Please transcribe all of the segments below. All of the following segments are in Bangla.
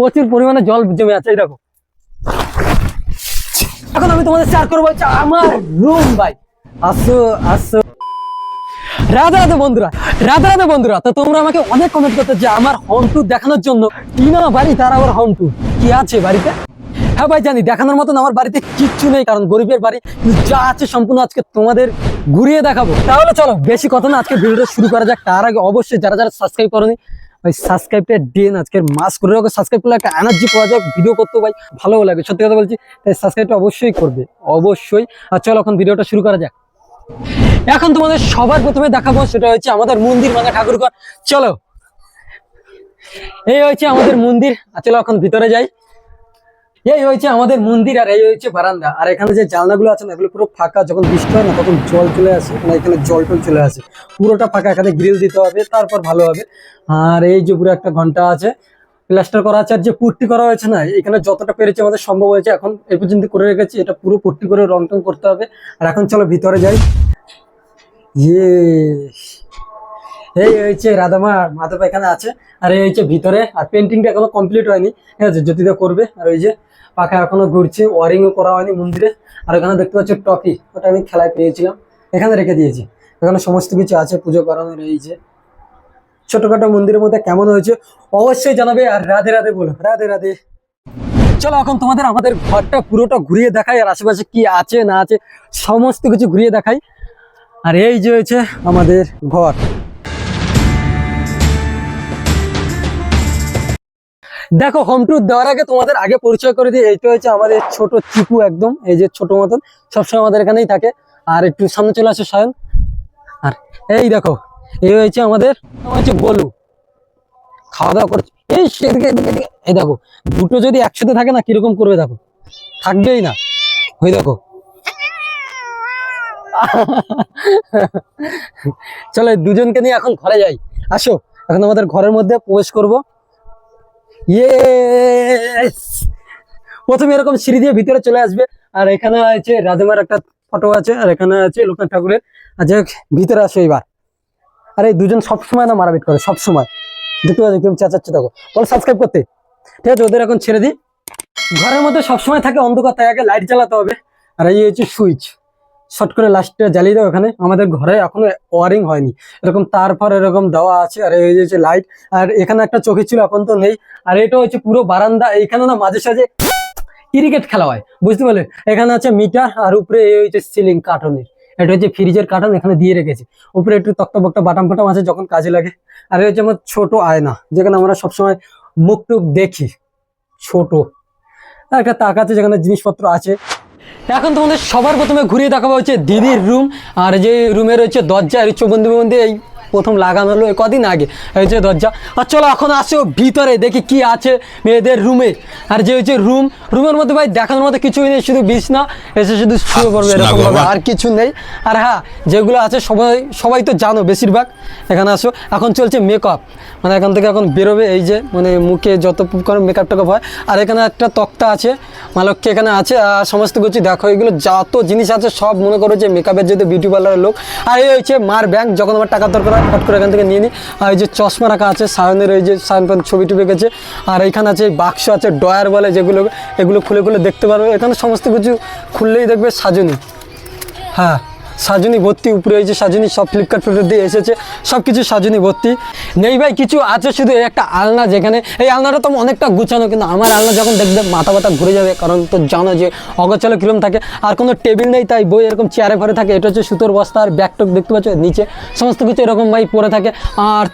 প্রচুর পরিমাণে জল জমে আছে, এই দেখো। এখন আমি তোমাদের শেয়ার করব আমার রুম ভাই। আসো আসো। রাধা রাধা বন্ধুরা, রাধা রাধা বন্ধুরা, তো তোমরা আমাকে অনেক কমেন্ট করতে যে আমার হোম ট্যুর দেখানোর জন্য। টিনা বাড়ি, তার আবার হোম ট্যুর কি আছে বাড়িতে? হ্যাঁ ভাই, জানি, দেখানোর মতন আমার বাড়িতে কিচ্ছু নেই, কারণ গরিবের বাড়ি। যা আছে সম্পূর্ণ আজকে তোমাদের ঘুরিয়ে দেখাবো। তাহলে চলো, বেশি কথা না, আজকে ভিডিওটা শুরু করা যাক। তার আগে অবশ্যই যারা যারা সাবস্ক্রাইব করনি ভাই সাবস্ক্রাইবটা দিন আজকের মাস করে রাখো। সাবস্ক্রাইব করলে একটা এনার্জি পাওয়া যায় ভিডিও করতে ভাই ভালো লাগে। সত্যি কথা বলছি, তাই সাবস্ক্রাইবটা অবশ্যই করবে, অবশ্যই। আর চলো এখন ভিডিওটা শুরু করা যাক। এখন তোমাদের সবার প্রথমে দেখাবো, সেটা হচ্ছে আমাদের মন্দির মানে ঠাকুরঘর। চলো, এই হচ্ছে আমাদের মন্দির। চলো এখন ভিতরে যাই। এই হয়েছে আমাদের মন্দির আর এই হয়েছে বারান্দা। আর এখানে যে জানলাগুলো আছে না, এগুলো পুরো ফাঁকা, যখন বৃষ্টি হয় না, তখন জল চলে আসে মানে এখানে জল টল চলে আসে। পুরোটা ফাঁকা, এখানে গ্রিল দিতে হবে, তারপর ভালো হবে। আর এই যে পুরো একটা ঘণ্টা আছে প্লাস্টার করা আছে, আর যে পুট্টি করা হয়েছে না, এখানে যতটা পেরেছে আমাদের সম্ভব হয়েছে, এখন এই পর্যন্ত করে রেখেছি, এটা পুরো পুট্টি করে রং টং করতে হবে। আর এখন চলো ভিতরে যাই। ইয়ে এই হচ্ছে রাধামা, মাধব এখানে আছে। আর এই হচ্ছে ভিতরে, আর পেন্টিংটা এখনও কমপ্লিট হয়নি। ঠিক আছে, জ্যোতিদা করবে। আর ওই যে পাখা এখনও ঘুরছে ওয়ারিংও করা হয়নি মন্দিরে। আর এখানে দেখতে পাচ্ছ টপি ওটা আমি খেলায় পেয়েছিলাম। এখানে রেখে দিয়েছি। এখানে সমস্ত কিছু আছে, পুজো করানোর, এই যে। ছোটখাটো মন্দিরের মধ্যে কেমন হয়েছে, অবশ্যই জানাবে। আর রাধে রাধে বলো। রাধে রাধে। চলো, এখন তোমাদের আমাদের ঘরটা পুরোটা ঘুরিয়ে দেখাই, আর আশেপাশে কি আছে, না আছে, সমস্ত কিছু ঘুরিয়ে দেখাই। আর এই যে হয়েছে আমাদের ঘর। দেখো হোম ট্যুর দেওয়ার আগে তোমাদের আগে পরিচয় করে দিই, এইটা হচ্ছে আমাদের ছোট চিকু একদম, এই যে ছোট মতন, সবসময় আমাদের এখানেই থাকে। আর একটু সামনে চলে আসে, সায়ন। আর এই দেখো, এই হচ্ছে আমাদের হচ্ছে গোলু। খাওয়া দাওয়া করছে। এই সেদিকে। এই দেখো, দুটো যদি একসাথে থাকে না, কীরকম করবে দেখো? থাকবেই না। ওই দেখো। চলো দুজনকে নিয়ে এখন ঘরে যাই। আসো, এখন আমাদের ঘরের মধ্যে প্রবেশ করব। ইয়ে প্রথমে এরকম সিঁড়ি দিয়ে ভিতরে চলে আসবে। আর এখানে আছে রাধেমার একটা ফটো আছে, আর এখানে আছে লোকনাথ ঠাকুরের। আর যাই ভিতরে আসো এবার। আর, এই দুজন সবসময় না মারাপিট করে, সবসময়। দেখতে পাচ্ছ কেমন চেঁচাচ্ছে, দেখো। বল সাবস্ক্রাইব করতে। ঠিক আছে, ওদের এখন ছেড়ে দিই। ঘরের মধ্যে সবসময় থাকে অন্ধকার আগে লাইট জ্বালাতে হবে। আর এই হচ্ছে সুইচ শর্ট করে লাস্টে জ্বালিয়ে দাও এখানে আমাদের ঘরে এখনও ওয়ারিং হয়নি। এরকম তারপর এরকম দেওয়া আছে। আর এই হচ্ছে লাইট আর এখানে একটা চোখে ছিল, এখন তো নেই। আর এটা হচ্ছে পুরো বারান্দা। এইখানে না মাঝে সাঝে ক্রিকেট খেলা হয়। বুঝতে পারলে? এখানে আছে মিটার আর উপরে এই হচ্ছে সিলিং কার্টনের এটা হচ্ছে ফ্রিজের কার্টন এখানে দিয়ে রেখেছি। উপরে একটু তক্তা বক্তা বাটাম ফাটাম আছে যখন কাজে লাগে। আর এই হচ্ছে আমার ছোট আয়না, যেখানে আমরা সবসময় মুখ টুক দেখি। ছোট। একটা তাক আছে যেখানে জিনিসপত্র আছে। এখন তোমাদের সবার প্রথমে ঘুরিয়ে দেখাবো হচ্ছে দিদির রুম আর যে রুমে রয়েছে দরজা, আর চৌবন্দি বন্দি এই প্রথম লাগানো হলো এই কদিন আগে। এই হচ্ছে দরজা। আর চলো এখন আসো ভিতরে দেখি কি আছে মেয়েদের রুমে। আর যে হচ্ছে রুম রুমের মধ্যে ভাই দেখানোর মতো কিছুই নেই শুধু বিছনা এসে শুধু শুয়ে পড়বে এরকম আর কিছু নেই। আর হ্যাঁ যেগুলো আছে সবাই সবাই তো জানো বেশিরভাগ। এখানে আসো। এখন চলছে মেকআপ মানে এখান থেকে এখন বেরোবে এই যে মানে মুখে যত করে মেকআপ টেকআপ হয়। আর এখানে একটা তক্তা আছে মালক্ষী এখানে আছে আর সমস্ত কিছু দেখো। এগুলো যত জিনিস আছে সব মনে করো যে মেকআপের যদি বিউটি পার্লারের লোক। আর এই হচ্ছে মার ব্যাংক যখন আমার টাকা দরকার ফট করে এখান থেকে নিয়ে নিই আর এই যে চশমা রাখা আছে, সায়নের এই যে সায়ন প্যান্ট ছবি টুবি গেছে, আর এইখানে আছে বাক্স আছে ডয়ার বলে যেগুলো, এগুলো খুলে খুলে দেখতে পারবে। এখানে সমস্ত কিছু খুললেই দেখবে সাজুনি। হ্যাঁ। সাজুনি ভর্তি, উপরে হয়েছে সাজুনি, সব ফ্লিপকার্ট ফ্লিপকার্ট দিয়ে এসেছে সব কিছু সাজুনি ভর্তি। নেই ভাই, কিছু আছে শুধু একটা আলনা যেখানে, এই আলনাটা তো অনেকটা গুছানো, কিন্তু আমার আলনা যখন দেখবে, মাথা ব্যথা ঘুরে যাবে, কারণ তো জানো যে অগোছালো কিরম থাকে, আর কোনো টেবিল নেই, তাই বই এরকম চেয়ারে ঘরে থাকে, এটা হচ্ছে সুতোর বস্তা আর ব্যাগ টক দেখতে পাচ্ছ, নিচে সমস্ত কিছু এরকম ভাই পরে থাকে, আর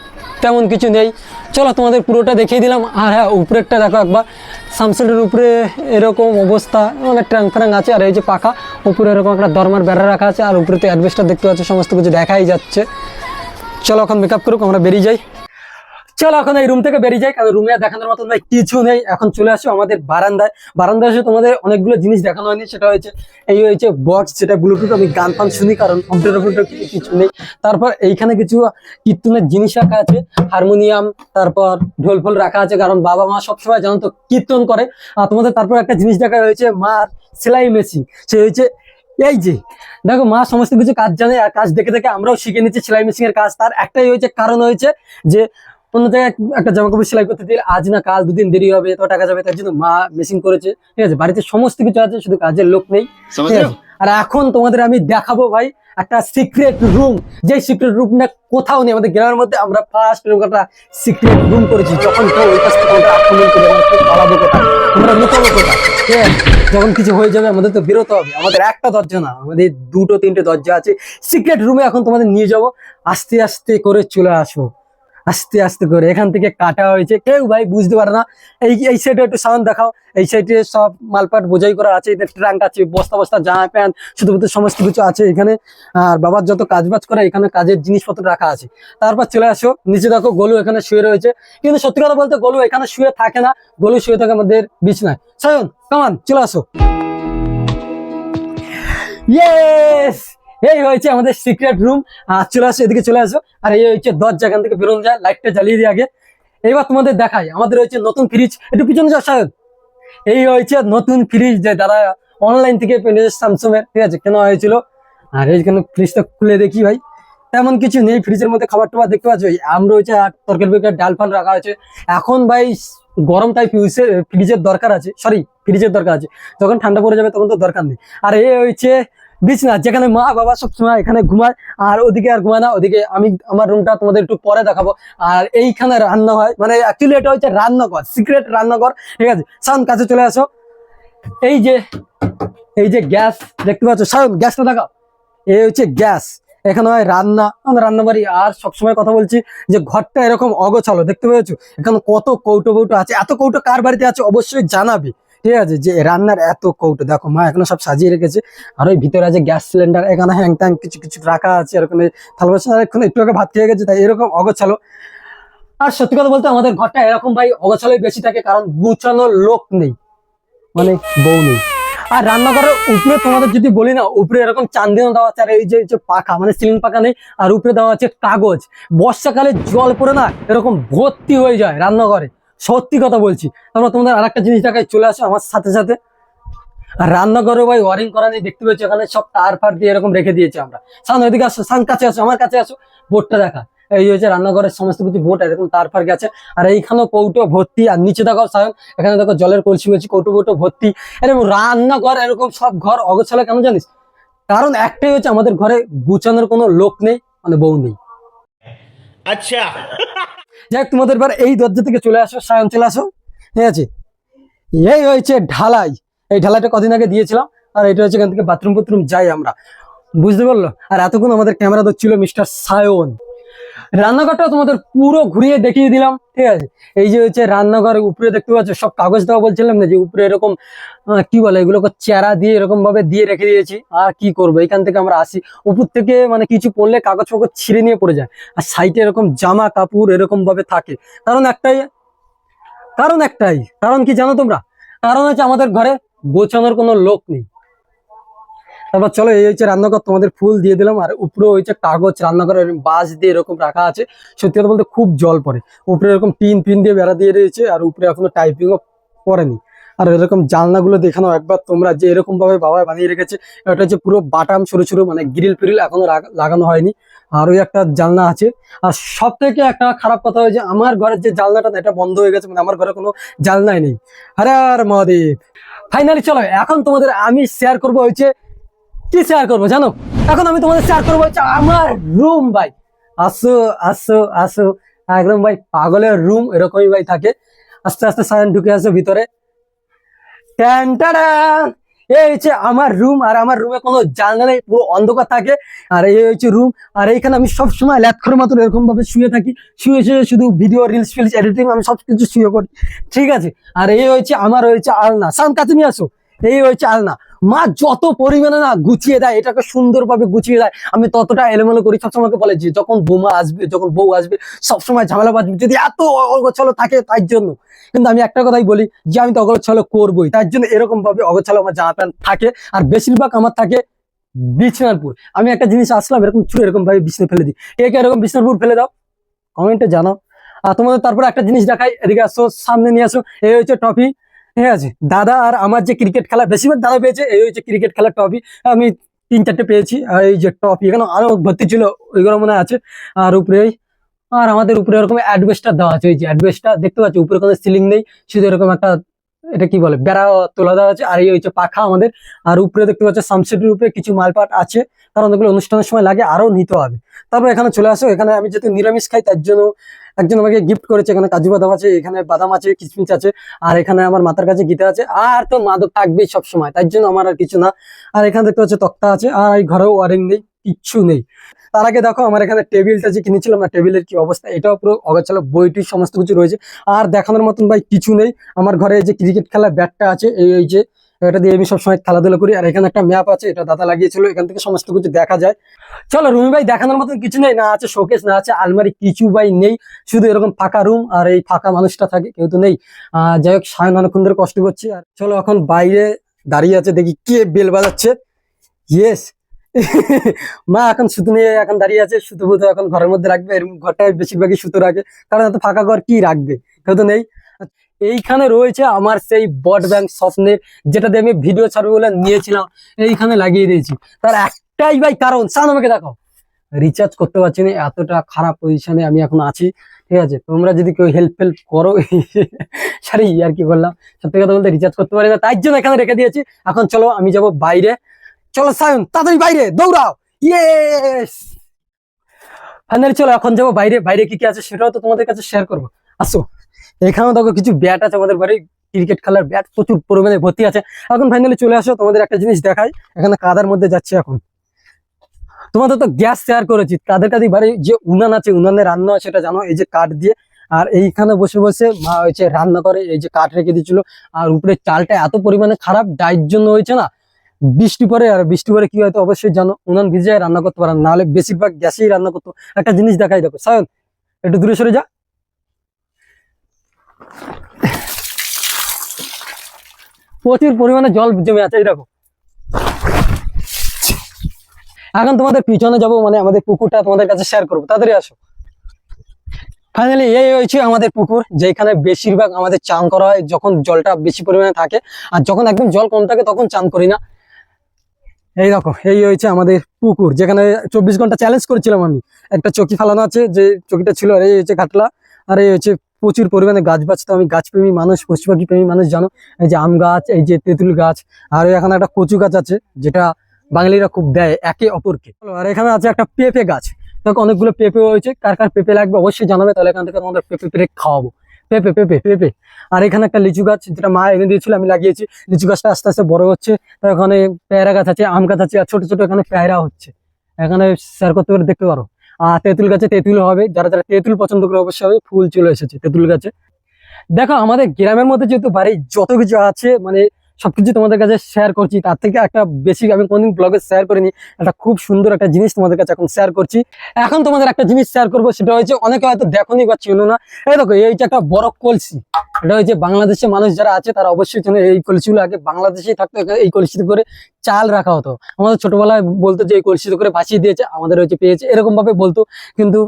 তেমন কিছু নেই। চলো তোমাদের পুরোটা দেখিয়ে দিলাম, আর হ্যাঁ উপরেরটা দেখো একবার সামসেটের উপরে এরকম অবস্থা মানে ট্যাং ফ্যাং আছে, আর এই যে পাখা, উপরে এরকম একটা দরমার বেড়া রাখা আছে, আর উপরে তো অ্যাডভেস্টার দেখতে পাচ্ছ, সমস্ত কিছু দেখাই যাচ্ছে। চলো এখন মেকআপ করুক, আমরা বেরিয়ে যাই। চলো এখন এই রুম থেকে বেরিয়ে যাই, কারণ রুমে দেখানোর মতন ভাই কিছু নেই। এখন চলে আসো আমাদের বারান্দায়। বারান্দায় এসে তোমাদের অনেকগুলো জিনিস দেখানো হয়নি, সেটা হয়েছে, এই হয়েছে বক্স যেটা ব্লুটুথ আমি গান ফান শুনি, কারণ কম্পিউটার কিছু নেই। তারপর এইখানে কিছু কীর্তনের জিনিস রাখা আছে হারমোনিয়াম তারপর ঢোল ফোল রাখা আছে, কারণ বাবা মা সবসময় জানো তো কীর্তন করে। আর তোমাদের তারপর একটা জিনিস দেখা হয়েছে, মার সেলাই মেশিন সে হয়েছে এই যে দেখো মা সমস্ত কিছু কাজ জানে আর কাজ দেখে দেখে আমরাও শিখে নিচ্ছি সেলাই মেশিন এর কাজ। তার একটাই হয়েছে কারণ হয়েছে যে অন্য জায়গায় একটা জামা কাপড় সেলাই করতে দিলে আজ না কাল দুদিন দেরি হবে তো টাকা যাবে তার জন্য মা মেশিন করেছে। ঠিক আছে বাড়িতে সমস্ত কিছু আছে শুধু কাজের লোক নেই। আর এখন তোমাদের আমি দেখাবো ভাই একটা সিক্রেট রুম যে সিক্রেট রুম না কোথাও নেই আমাদের গ্রামের মধ্যে, আমরা ফার্স্ট এরকম একটা সিক্রেট রুম করেছি। যখন কেউ ওই কাছ থেকে আমাদের আক্রমণ করে আমরা পালাবো কোথায় আমরা লুকাবো কোথায়? যখন কিছু হয়ে যাবে, আমাদের তো বেরোতে হবে। আমাদের একটা দরজা না, আমাদের দুটো তিনটে দরজা আছে। সিক্রেট রুমে এখন তোমাদের নিয়ে যাব। আস্তে আস্তে করে চলে আসো। আস্তে আস্তে করে। এখান থেকে কাটা হয়েছে। কেউ ভাই বুঝতে পারে না। এই এই সাইডে একটু সাউন্ড দেখাও। এই সাইডে সব মালপাট বোঝাই করা আছে। এদের ট্রাঙ্ক আছে, বস্তা বস্তা, জামা প্যান্ট, শুধুমাত্র সমস্ত কিছু আছে এখানে। আর বাবার যত কাজ বাজ করে, এখানে কাজের জিনিসপত্র রাখা আছে। তারপর চলে আসো। নিচে দেখো গোলু এখানে শুয়ে রয়েছে। কিন্তু সত্যি কথা বলতে গোলু এখানে শুয়ে থাকে না। গোলু শুয়ে থাকে আমাদের বিছনায়। সায়ন কামান চলে আসো। ইয়েস এই হয়েছে আমাদের সিক্রেট রুম আর চলে আসো, এদিকে চলে আসো। আর এই হচ্ছে দরজা, এখান থেকে বেরোনো যায় লাইটটা জ্বালিয়ে দিই আগে। এবার তোমাদের দেখাই, আমাদের হচ্ছে নতুন ফ্রিজ একটু পিছনে যাও, সায়ন। এই হয়েছে নতুন ফ্রিজ যে দাদা অনলাইন থেকে স্যামসং এর ঠিক আছে? কেন হয়েছিল। আর এইখানে ফ্রিজটা খুলে দেখি ভাই। তেমন কিছু নেই ফ্রিজের মধ্যে খাবার টাবার দেখতে পাচ্ছ। এই আম রয়েছে আর তরকারি বেকার ডাল ফাল রাখা আছে এখন ভাই গরম টাইপ ফ্রিজের দরকার আছে। সরি ফ্রিজের দরকার আছে। যখন ঠান্ডা পড়ে যাবে তখন তো দরকার নেই। আর এ হচ্ছে বিছনা, যেখানে মা বাবা সবসময় এখানে ঘুমায়, আর ওদিকে আর ঘুমায় না, ওদিকে আমি আমার রুমটা তোমাদের একটু পরে দেখাবো। আর এইখানে রান্না হয় মানে অ্যাকচুয়ালি এটা হচ্ছে রান্নাঘর সিক্রেট রান্নাঘর, ঠিক আছে? সাউন্ড কাছে চলে আসো। এই যে এই যে গ্যাস, দেখতে পাচ্ছ? সাউন্ড গ্যাসটা দেখাও। এই হচ্ছে গ্যাস, এখানে হয় রান্না, আমরা রান্না বাড়ি, আর সবসময় কথা বলছি যে ঘরটা এরকম অগোছালো, দেখতে পেয়েছ? এখানে কত কৌটো কৌটো আছে, এত কৌটো কার বাড়িতে আছে অবশ্যই জানাবে। ঠিক আছে? যে রান্নার এত কৌটো, দেখো মা এখনও সব সাজিয়ে রেখেছে। আর ওই ভিতরে আছে গ্যাস সিলিন্ডার, এখানে হ্যাং ট্যাং কিছু কিছু রাখা আছে, এরকম থালা আর একটু আগে ভাত খেয়ে গেছে, তাই এরকম অগোছালো। আর সত্যি কথা বলতে আমাদের ঘরটা এরকম ভাই অগোছালোই বেশি থাকে, কারণ গুছানোর লোক নেই মানে বউ নেই। আর রান্নাঘরের উপরে তোমাদের যদি বলি না, উপরে এরকম চান্দিনা দেওয়া আছে, আর এই যে এই যে পাখা মানে সিলিং পাখা নেই, আর উপরে দেওয়া আছে কাগজ। বর্ষাকালে জল পড়ে না, এরকম ভর্তি হয়ে যায় রান্নাঘরে। সত্যি কথা বলছি। তারপর তোমাদের আর একটা জিনিস দেখায় চলে আসো আমার সাথে সাথে। আর রান্নাঘরে ভাই ওয়ারিং করা নেই, দেখতে পেয়েছ এখানে সব তার ফার দিয়ে এরকম রেখে দিয়েছি আমরা। সান ওইদিকে আসো সান কাছে আসো, আমার কাছে আসো বোর্ডটা দেখা। এই হচ্ছে রান্নাঘরের সমস্ত কিছু বোট এরকম তার ফার গেছে। আর এইখানেও কৌটো ভর্তি, আর নিচে দেখো সায়ন এখানে দেখো জলের কলসি মেছি কৌটো বৌটো ভর্তি। এরকম রান্নাঘর, এরকম সব ঘর, অগছালে কেন জানিস? কারণ একটাই হচ্ছে আমাদের ঘরে গুছানোর কোনো লোক নেই মানে বউ নেই। আচ্ছা। যাই তোমাদের এবার এই দরজা থেকে চলে আসো, সায়ন, চলে আসো। ঠিক আছে। এই হয়েছে ঢালাই। এই ঢালাইটা কদিন আগে দিয়েছিলাম, আর এটা হচ্ছে এখান থেকে বাথরুম বাথরুম যাই আমরা। বুঝতে পারল? আর এতক্ষণ আমাদের ক্যামেরা ধরছিল মিস্টার সায়ন। রান্নাঘরটা তোমাদের পুরো ঘুরিয়ে দেখিয়ে দিলাম, ঠিক আছে? এই যে হচ্ছে রান্নাঘরের উপরে দেখতে পাচ্ছ, সব কাগজ দেওয়া বলছিলাম না যে উপরে এরকম কি বলে, এগুলোকে চেরা দিয়ে এরকম ভাবে দিয়ে রেখে দিয়েছি। আর কি করব? এখান থেকে আমরা আসি। উপর থেকে মানে কিছু পড়লে কাগজ ফাগজ ছিঁড়ে নিয়ে পড়ে যায়। আর সাইডে এরকম জামা কাপড় এরকম ভাবে থাকে। কারণ একটাই কারণ একটাই। কারণ কি জানো তোমরা? কারণ হচ্ছে আমাদের ঘরে গোছানোর কোনো লোক নেই। তারপর চলো এই হচ্ছে রান্নাঘর, তোমাদের ফুল দিয়ে দিলাম, আর উপরে হচ্ছে কাগজ রান্নাঘরের বাঁশ দিয়ে এরকম রাখা আছে। সত্যি কথা বলতে খুব জল পড়ে। উপরে এরকম টিন ফিন দিয়ে বেড়া দিয়ে রয়েছে, আর উপরে এখনও টাইপিংও পড়েনি। আর এরকম জানলাগুলো দেখানো একবার তোমরা যে এরকম ভাবে বাবা বানিয়ে রেখেছে, এটা হচ্ছে পুরো বাটাম সরু সরু মানে গ্রিল ফ্রিল এখনও লাগানো হয়নি। আর ওই একটা জানলা আছে। আর সব থেকে একটা খারাপ কথা হয়েছে, আমার ঘরের যে জানলাটা এটা বন্ধ হয়ে গেছে মানে আমার ঘরে কোনো জানলাই নেই। আরে আর মহাদেব। ফাইনালি চলো, এখন তোমাদের আমি শেয়ার করব হচ্ছে কি শেয়ার করব জানো? এখন আমি তোমাদের শেয়ার করব আমার রুম ভাই। আসো আসো আসো। একদম, ভাই, পাগলের রুম এরকমই, ভাই, থাকে। আস্তে আস্তে সায়ন ঢুকে আসো ভিতরে। এই হচ্ছে আমার রুম আর আমার রুমে কোনো জানলা নেই, পুরো অন্ধকার থাকে। আর এই হচ্ছে রুম আর এইখানে আমি সব সময় ল্যাথখর মতো এরকম ভাবে শুয়ে থাকি। শুয়ে শুয়ে শুধু ভিডিও রিলস ফিলস এডিটিং আমি সব কিছু শুয়ে করি। ঠিক আছে? আর এই হচ্ছে আমার হয়েছে আলনা। সাম কাছে নিয়ে আসো। এই হচ্ছে আলনা। মা যত পরিমাণে না গুছিয়ে দেয়, এটাকে সুন্দরভাবে গুছিয়ে দেয়, আমি ততটা এলোমেলো করি। সবসময় বলে যে, যখন বৌমা আসবে, যখন বউ আসবে, সবসময় ঝামেলা বাজবে যদি এত অগোছালো থাকে, তার জন্য। কিন্তু আমি একটা কথাই বলি, যে, আমি তো অগোছালো করবোই। তার জন্য এরকম ভাবে অগোছালো আমার জামা প্যান্ট থাকে, আর বেশিরভাগ আমার থাকে বিছনারপুর আমি একটা জিনিস আসলাম, এরকম ছুঁড়ে এরকম ভাবে বিছনা ফেলে দিই। কে কে এরকম বিছনারপুর ফেলে দাও? কমেন্টে জানাও। আর তোমাদের তারপরে একটা জিনিস দেখাই, এদিকে আসো, সামনে নিয়ে আসো, এই হচ্ছে টপি। ঠিক আছে? দাদা আর আমার যে ক্রিকেট খেলা, বেশিরভাগ দাদা পেয়েছে, এই হচ্ছে ক্রিকেট খেলার ট্রফি আমি তিন চারটে পেয়েছি, আর এই যে ট্রফি এখানে আরও ভর্তি ছিল, ওইগুলো মনে আছে। আর উপরে আর আমাদের উপরে ওরকম অ্যাডভেস্টার দেওয়া আছে, ওই যে অ্যাডভেস্টার দেখতে পাচ্ছি, উপরে কোনো সিলিং নেই, শুধু এরকম একটা এটা কি বলে? বেড়া তোলা দেওয়া আছে। আর এই হচ্ছে পাখা আমাদের। আর উপরে দেখতে পাচ্ছি সামসেটের উপরে কিছু মালপাট আছে। কারণ এগুলো অনুষ্ঠানের সময় লাগে, আরও নিতে হবে। তারপর এখানে চলে আসো। এখানে আমি যেহেতু নিরামিষ খাই, তার জন্য একজন আমাকে গিফট করেছে। এখানে কাজু বাদাম আছে, এখানে বাদাম আছে কিশমিশ আছে, আর এখানে আমার মাথার কাছে গীতা আছে। আর তো মাদক থাকবেই সবসময়, তার জন্য আমার আর কিছু না। আর এখানে দেখতে পাচ্ছি তক্তা আছে। আর এই ঘরেও ওয়ারিং নেই, কিচ্ছু নেই। তার আগে দেখো, আমার এখানে টেবিলটা যে কিনেছিলাম না, টেবিলের কি অবস্থা, এটাও পুরো অগোছালো বইটি সমস্ত কিছু রয়েছে। আর দেখানোর মতন ভাই কিছু নেই। আমার ঘরে যে ক্রিকেট খেলার ব্যাটটা আছে, এই যে, এটা দিয়ে আমি সবসময় খেলাধুলা করি। আর এখানে একটা ম্যাপ আছে, এটা দাদা লাগিয়েছিল, এখান থেকে সমস্ত কিছু দেখা যায়। চলো, রুমি ভাই, দেখানোর মতন কিছু নেই? না আছে শোকেস না আছে আলমারি, কিছু ভাই নেই। শুধু এরকম ফাঁকা রুম আর এই ফাঁকা মানুষটা থাকে, কেউ তো নেই। যাই হোক, সায়ন অনেকক্ষণ ধরে কষ্ট করছি। আর চলো, এখন বাইরে দাঁড়িয়ে আছে, দেখি কে বেল বাজাচ্ছে। ইয়েস মা, এখন সুতো নিয়ে এখন দাঁড়িয়ে আছে, সুতো ফুতো এখন ঘরের মধ্যে রাখবে এরকম ঘরটায় বেশিরভাগই সুতো রাখে। কারণ এত ফাঁকা ঘর কি রাখবে? কেউ তো নেই। এইখানে রয়েছে আমার সেই বট ব্যাংক স্বপ্নের, যেটা দিয়ে আমি ভিডিও ছাড়বো বলে নিয়েছিলাম। এইখানে লাগিয়ে দিয়েছি। তার একটাই ভাই কারণ, সান আমাকে দেখো রিচার্জ করতে পারছি না, এতটা খারাপ পজিশনে আমি এখন আছি, ঠিক আছে? তোমরা যদি কেউ হেল্প ফেল্প করো, সারি, আর কি বললাম সত্যি কথা বলতে রিচার্জ করতে পারি না, তাই জন্য এখানে রেখে দিয়েছি। এখন চলো, আমি যাব বাইরে। চলো সায়ন, তাড়াতাড়ি বাইরে, দৌড়াও। ইয়েস ফাইনালি চলো, এখন যাব বাইরে। বাইরে কি কি আছে সেটাও তো তোমাদের কাছে শেয়ার করব। আসো, এখানেও দেখো কিছু ব্যাট আছে আমাদের বাড়ি ক্রিকেট খেলার ব্যাট প্রচুর পরিমাণে ভর্তি আছে। এখন ফাইনালি চলে আসো, তোমাদের একটা জিনিস দেখাই। এখানে কাদার মধ্যে যাচ্ছে এখন। তোমাদের তো গ্যাস শেয়ার করেছি। তাদের কাছে বাড়ি যে উনান আছে, উনানে রান্না হয় সেটা জানো? এই যে কাঠ দিয়ে। আর এইখানে বসে বসে মা হয়েছে রান্না করে, এই যে কাঠ রেখে দিয়েছিল। আর উপরে চালটা এত পরিমাণে খারাপ ডাইট জন্য হয়েছে না? বৃষ্টি পরে আর বৃষ্টি পরে কি হয়তো অবশ্যই জানো, উনান ভিজে রান্না করতে পারে না নাহলে বেশিরভাগ গ্যাসেই রান্না করতো একটা জিনিস দেখাই দেখো, সায়ন, একটু দূরে সরে যা। প্রচুর পরিমাণে জল জমে আছে দেখো। এখন তোমাদের পিছনে যাব মানে আমাদের পুকুরটা তোমাদের কাছে শেয়ার করব, তাড়াতাড়ি আসো। ফাইনালি এই হয়েছে আমাদের পুকুর, যেখানে বেশিরভাগ আমাদের চান করা হয়, যখন জলটা বেশি পরিমাণে থাকে, আর যখন একদম জল কম থাকে, তখন চান করি না। এই দেখো, এই হয়েছে আমাদের পুকুর, যেখানে চব্বিশ ঘণ্টা চ্যালেঞ্জ করেছিলাম আমি। একটা চকি ফালানো আছে, যে চকিটা ছিল, আর এই হচ্ছে কাটলা আর এই হচ্ছে প্রচুর পরিমাণে গাছ বাঁচতো আমি গাছপ্রেমী মানুষ পশু পাখি প্রেমী মানুষ, জানো? এই যে আম গাছ, এই যে তেঁতুল গাছ, আর এখানে একটা কচু গাছ আছে, যেটা বাঙালিরা খুব দেয়, একে অপরকে। আর এখানে আছে একটা পেঁপে গাছ। দেখো, অনেকগুলো পেঁপে হয়েছে, কার কার পেঁপে লাগবে অবশ্যই জানাবে, তাহলে এখান থেকে আমাদের পেঁপে পেরে খাওয়াবো। পেঁপে পেঁপে পেঁপে আর এখানে একটা লিচু গাছ, যেটা মা এনে দিয়েছিল, আমি লাগিয়েছি। লিচু গাছটা আস্তে আস্তে বড় হচ্ছে। তার ওখানে পেয়ারা গাছ আছে, আম গাছ আছে, আর ছোট ছোট এখানে পেয়ারা হচ্ছে। এখানে শেয়ার করতে পারে, দেখতে পারো। আর তেঁতুল গাছে তেঁতুল হবে। যারা যারা তেঁতুল পছন্দ করে, অবশ্যই হবে। ফুল চলে এসেছে তেঁতুল গাছে। দেখো, আমাদের গ্রামের মধ্যে যেহেতু বাড়ি, যত কিছু আছে মানে সবকিছু তোমাদের কাছে শেয়ার করছি। তার থেকে একটা বেশি আমি কোনদিন ব্লগে শেয়ার করিনি। একটা খুব সুন্দর একটা জিনিস তোমাদের কাছে এখন শেয়ার করছি। এখন তোমাদের একটা জিনিস শেয়ার করব, সেটা হচ্ছে অনেকে হয়তো দেখোনি বা চিনো না। এই দেখো, এই যে একটা বড় কলসি। এটা হচ্ছে বাংলাদেশের মানুষ যারা আছে, তারা অবশ্যই চেনে এই কলসিগুলো আগে বাংলাদেশেই থাকতো এই কলসিতে করে চাল রাখা হতো। আমাদের ছোটবেলায় বলতো যে এই কলসিতে করে ভাসিয়ে দিয়েছে, আমাদের হচ্ছে পেয়েছে এরকম ভাবে বলতো। কিন্তু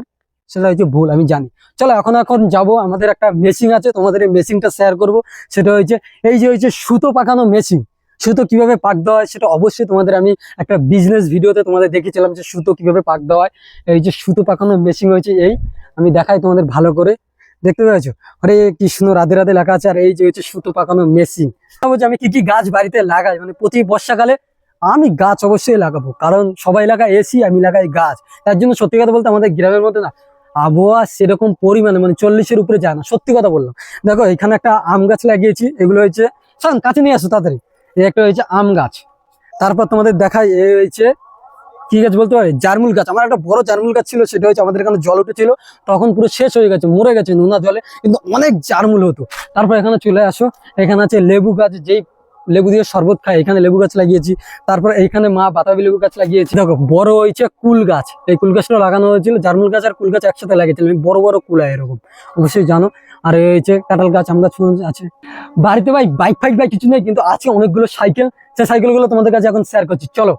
সেটা হচ্ছে ভুল, আমি জানি। চলো এখন এখন যাব, আমাদের একটা মেশিন আছে, তোমাদের এই মেশিনটা শেয়ার করব। সেটা হচ্ছে এই যে হচ্ছে সুতো পাকানো মেশিন সুতো কীভাবে পাক দেওয়া হয় সেটা অবশ্যই তোমাদের আমি একটা বিজনেস ভিডিওতে তোমাদের দেখেছিলাম যে সুতো কীভাবে পাক দেওয়া হয়। এই যে সুতো পাকানো মেশিন হয়েছে এই, আমি দেখাই তোমাদের ভালো করে। দেখতে পেয়েছ? আরে, কি সুন্দর রাধে রাধে লেখা আছে, আর এই যে হচ্ছে সুতো পাকানো মেশিন যে আমি কি কি গাছ বাড়িতে লাগাই? মানে প্রতি বর্ষাকালে আমি গাছ অবশ্যই লাগাবো, কারণ সবাই লাগায় এসি আমি লাগাই গাছ। তার জন্য সত্যি কথা বলতে আমাদের গ্রামের মধ্যে না আবহাওয়া সেরকম পরিমাণে মানে চল্লিশের উপরে যায় না। সত্যি কথা বললাম। দেখো, এখানে একটা আম গাছ লাগিয়েছি, এগুলো হয়েছে, শোন, কাছে নিয়ে আসো তাড়াতাড়ি। এই একটা হয়েছে আম গাছ। তারপর তোমাদের দেখাই, এ হয়েছে, কি গাছ বলতে পারি? জারমুল গাছ। আমার একটা বড় জারমুল গাছ ছিল, সেটা হচ্ছে আমাদের এখানে জল উঠেছিল, তখন পুরো শেষ হয়ে গেছে, মরে গেছে নোনা জলে, কিন্তু অনেক জারমুল হতো। তারপর এখানে চলে আসো, এখানে আছে লেবু গাছ, যেই লেবু দিয়ে শরবত খায় এখানে লেবু গাছ লাগিয়েছি, তারপর এইখানে মা বাতাবি লেবু গাছ লাগিয়েছি। দেখো, বড় হয়েছে কুল গাছ, এই কুল গাছটা লাগানো হয়েছিল, জারমুল গাছ আর কুল গাছ একসাথে লাগিয়েছিল বড় বড় কুল হয় এরকম, অবশ্যই জানো। আর হয়েছে কাঁঠাল গাছ, আম গাছ আছে। বাড়িতে ভাই বাইক ফাইক ভাই কিছু নেই, কিন্তু আছে অনেকগুলো সাইকেল সেই সাইকেলগুলো তোমাদের কাছে এখন শেয়ার করছি, চলো।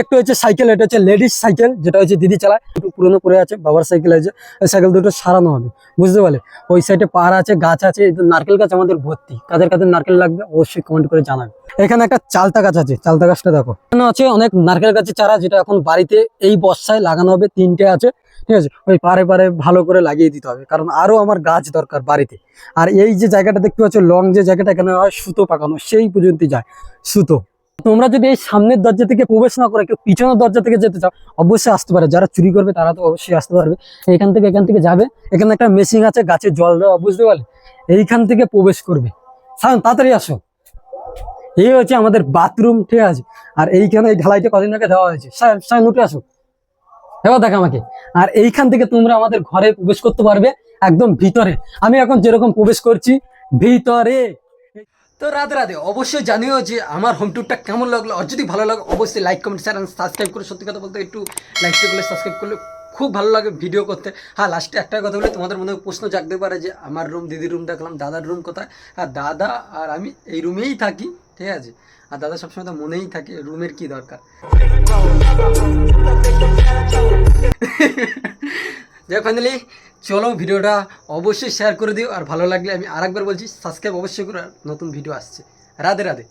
একটু হচ্ছে সাইকেল, এটা হচ্ছে লেডিস সাইকেল, যেটা হচ্ছে দিদি চালায়। একটু পুরনো পড়ে আছে, বাবার সাইকেল আছে ওই সাইকেল দুটো সারানো হবে, বুঝতে পারলে? ওই সাইডে পাহাড় আছে, গাছ আছে নারকেল গাছ আমাদের ভর্তি। কাদের কাদের নারকেল লাগবে অবশ্যই কমেন্ট করে জানাবে। এখানে একটা চালতা গাছ আছে, চালতা গাছটা দেখো। এখানে আছে অনেক নারকেল গাছের চারা, যেটা এখন বাড়িতে এই বর্ষায় লাগানো হবে, তিনটে আছে, ঠিক আছে? ওই পারে পারে ভালো করে লাগিয়ে দিতে হবে, কারণ আরও আমার গাছ দরকার বাড়িতে। আর এই যে জায়গাটা দেখতে পাচ্ছ, লং যে জায়গাটা এখানে হয়, সুতো পাকানো, সেই পর্যন্ত যায়, সুতো। তোমরা যদি এই সামনের দরজা থেকে প্রবেশ না করে, কেউ পিছনের দরজা থেকে যেতে চাও, অবশ্যই আসতে পারে। যারা চুরি করবে, তারা তো অবশ্যই আসতে পারবে। এখান থেকে এখান থেকে যাবে। এখানে একটা মেশিন আছে, গাছে জল দেওয়া, বুঝতে পারলে? এইখান থেকে প্রবেশ করবে। তাড়াতাড়ি আসো। এই হচ্ছে আমাদের বাথরুম ঠিক আছে? আর এইখানে এই ঢালাইটা কদিন আগে দেওয়া হয়েছে। সায়ন, উঠে আসো। এবার দেখ আমাকে। আর এইখান থেকে তোমরা আমাদের ঘরে প্রবেশ করতে পারবে, একদম ভিতরে। আমি এখন যেরকম প্রবেশ করছি, ভিতরে। তো রাধে রাধে অবশ্যই জানিও যে আমার হোম ট্যুরটা কেমন লাগল। আর যদি ভালো লাগে অবশ্যই লাইক কমেন্ট শেয়ার সাবস্ক্রাইব করে। সত্যি কথা বলতে একটু লাইক করলে সাবস্ক্রাইব করলে খুব ভালো লাগে ভিডিও করতে। হ্যাঁ লাস্টে একটা কথা বলে তোমাদের মধ্যে প্রশ্ন জাগতে পারে যে আমার রুম দিদির রুম দেখলাম দাদার রুম কোথায়? হ্যাঁ দাদা আর আমি এই রুমেই থাকি ঠিক আছে? আর দাদা সবসময় তো মনেই থাকে রুমের কি দরকার। যাই ফাইনালি চলো ভিডিওটা অবশ্যই শেয়ার করে দিও। আর ভালো লাগলে আমি আরেকবার বলছি সাবস্ক্রাইব অবশ্যই করো, নতুন ভিডিও আসছে। রাধে রাধে।